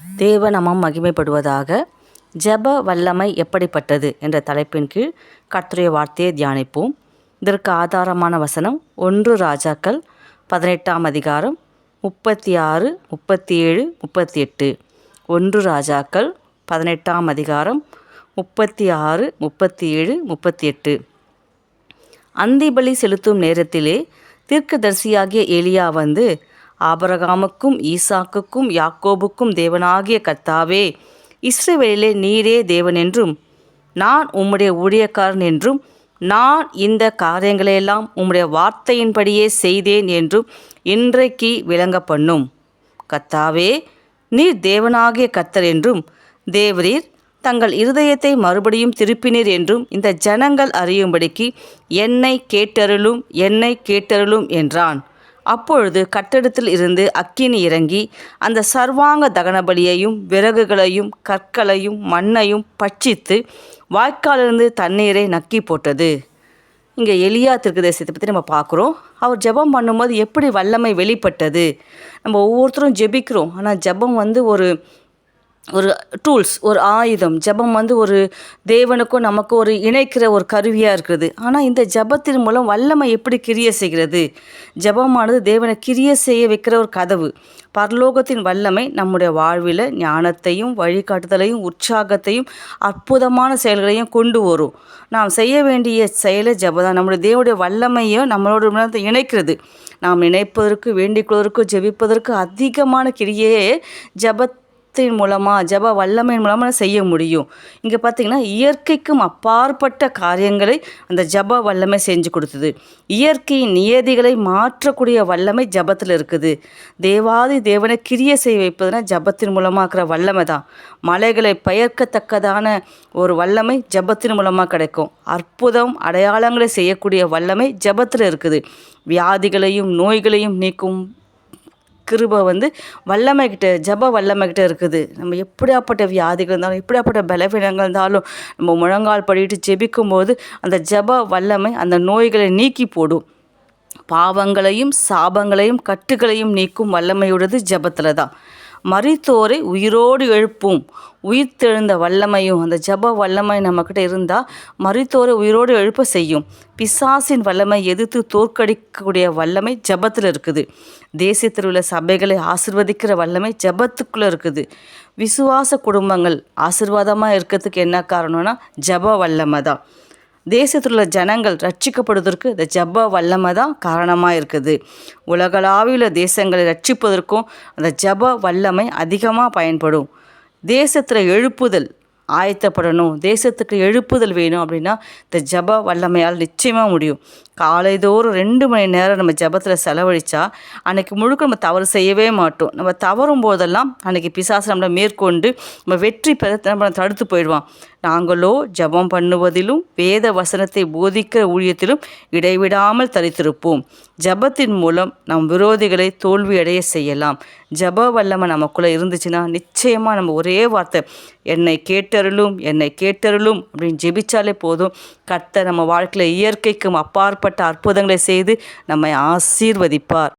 தேவநாமம் மகிமைப்படுவதாக ஜெப வல்லமை எப்படிப்பட்டது என்ற தலைப்பின் கீழ் கர்த்தருடைய வார்த்தையை தியானிப்போம். இதற்கு ஆதாரமான வசனம் ஒன்று ராஜாக்கள் பதினெட்டாம் அதிகாரம் முப்பத்தி ஆறு முப்பத்தி ஏழு முப்பத்தி எட்டு ஒன்று ராஜாக்கள் பதினெட்டாம் அதிகாரம் முப்பத்தி ஆறு முப்பத்தி ஏழு முப்பத்தி எட்டு அந்திபலி செலுத்தும் நேரத்திலே தீர்க்கதரிசியாகிய எலியா வந்து ஆபரகாமுக்கும் ஈசாக்குக்கும் யாக்கோபுக்கும் தேவனாகிய கர்த்தாவே இஸ்ரேவேலே நீரே தேவன் என்றும் நான் உம்முடைய ஊழியக்காரன் என்றும் நான் இந்த காரியங்களையெல்லாம் உம்முடைய வார்த்தையின்படியே செய்தேன் என்றும் இன்றைக்கு விளங்க பண்ணும் கத்தாவே நீர் தேவனாகிய கத்தர் என்றும் தேவரீர் தங்கள் இருதயத்தை மறுபடியும் திருப்பினீர் என்றும் இந்த ஜனங்கள் அறியும்படிக்கு என்னை கேட்டருளும் என்னை கேட்டருளும் என்றான். அப்பொழுது கட்டடத்தில் இருந்து அக்கினி இறங்கி அந்த சர்வாங்க தகனபலியையும் விறகுகளையும் கற்களையும் மண்ணையும் பட்சித்து வாய்க்காலிருந்து தண்ணீரை நக்கி போட்டது. இங்கே எலியா திருக்கதேசத்தை பற்றி நம்ம பார்க்குறோம். அவர் ஜெபம் பண்ணும்போது எப்படி வல்லமை வெளிப்பட்டது? நம்ம ஒவ்வொருத்தரும் ஜெபிக்கிறோம். ஆனால் ஜெபம் வந்து ஒரு ஒரு டூல்ஸ் ஒரு ஆயுதம். ஜெபம் வந்து ஒரு தேவனுக்கும் நமக்கு ஒரு இணைக்கிற ஒரு கருவியாக இருக்கிறது. ஆனால் இந்த ஜெபத்தின் மூலம் வல்லமை எப்படி கிரிய செய்கிறது? ஜெபமானது தேவனை கிரிய செய்ய வைக்கிற ஒரு கதவு. பரலோகத்தின் வல்லமை நம்முடைய வாழ்வில் ஞானத்தையும் வழிகாட்டுதலையும் உற்சாகத்தையும் அற்புதமான செயல்களையும் கொண்டு வரும். நாம் செய்ய வேண்டிய செயலை ஜபதான் நம்முடைய தேவனுடைய வல்லமையும் நம்மளோட இணைக்கிறது. நாம் நினைப்பதற்கு வேண்டிக் ஜெபிப்பதற்கு அதிகமான கிரியையே ஜபத் ஜபத்தின் மூலமாக ஜப வல்லமையின் மூலமாக செய்ய முடியும். இங்கே பார்த்திங்கன்னா இயற்கைக்கும் அப்பாற்பட்ட காரியங்களை அந்த ஜப வல்லமை செஞ்சு கொடுத்தது. இயற்கையின் நியதிகளை மாற்றக்கூடிய வல்லமை ஜபத்தில் இருக்குது. தேவாதி தேவனை கிரிய செய்ய வைப்பதுனா ஜபத்தின் மூலமாக இருக்கிற வல்லமை தான். மலைகளை பெயர்க்கத்தக்கதான ஒரு வல்லமை ஜபத்தின் மூலமாக கிடைக்கும். அற்புதம் அடையாளங்களை செய்யக்கூடிய வல்லமை ஜபத்தில் இருக்குது. வியாதிகளையும் நோய்களையும் நீக்கும் கிருபை வந்து வல்லமைக்கிட்ட ஜப வல்லமைக்கிட்ட இருக்குது. நம்ம எப்படியாப்பட்ட வியாதிகள் இருந்தாலும் எப்படியாப்பட்ட பலவீனங்கள் இருந்தாலும் நம்ம முழங்கால் படிட்டு ஜெபிக்கும் போது அந்த ஜப வல்லமை அந்த நோய்களை நீக்கி போடும். பாவங்களையும் சாபங்களையும் கட்டுகளையும் நீக்கும் வல்லமையுடையது ஜபத்தில் தான். மறித்தோரை உயிரோடு எழுப்பும். உயிர்த்தெழுந்த வல்லமையும் அந்த ஜப வல்லமை நம்மக்கிட்ட இருந்தால் மறித்தோரை உயிரோடு எழுப்ப செய்யும். பிசாசின் வல்லமை எதிர்த்து தோற்கடிக்கக்கூடிய வல்லமை ஜபத்தில் இருக்குது. தேசியத்தில் உள்ள சபைகளை ஆசிர்வதிக்கிற வல்லமை ஜபத்துக்குள்ளே இருக்குது. விசுவாச குடும்பங்கள் ஆசிர்வாதமாக இருக்கிறதுக்கு என்ன காரணம்னா ஜப வல்லமை தான். தேசத்தில் உள்ள ஜனங்கள் ரட்சிக்கப்படுவதற்கு இந்த ஜப்ப வல்லமை தான் காரணமாக இருக்குது. உலகளாவிய தேசங்களை ரட்சிப்பதற்கும் அந்த ஜப வல்லமை அதிகமாக பயன்படும். தேசத்தில் எழுப்புதல் ஆயத்தப்படணும். தேசத்துக்கு எழுப்புதல் வேணும் அப்படின்னா இந்த ஜப வல்லமையால் நிச்சயமாக முடியும். காலைதோறும் ரெண்டு மணி நேரம் நம்ம ஜபத்தில் செலவழித்தா அன்றைக்கி முழுக்க நம்ம தவறு செய்யவே மாட்டோம். நம்ம தவறும் போதெல்லாம் அன்றைக்கி பிசாசு நம்மளை மேற்கொண்டு நம்ம வெற்றி பெற நம்ம தடுத்து போயிடுவான். நாங்களோ ஜபம் பண்ணுவதிலும் வேத வசனத்தை போதிக்கிற ஊழியத்திலும் இடைவிடாமல் தரித்திருப்போம். ஜபத்தின் மூலம் நம் விரோதிகளை தோல்வியடைய செய்யலாம். ஜப வல்லமை நமக்குள்ளே இருந்துச்சுன்னா நிச்சயமாக நம்ம ஒரே வார்த்தை என்னை கேட்டருளும் என்னை கேட்டருளும் அப்படின்னு ஜெபிச்சாலே போதும். கர்த்தர் நம்ம வாழ்க்கையில் இயற்கைக்கும் அப்பாற்பட்ட அற்புதங்களை செய்து நம்மை ஆசீர்வதிப்பார்.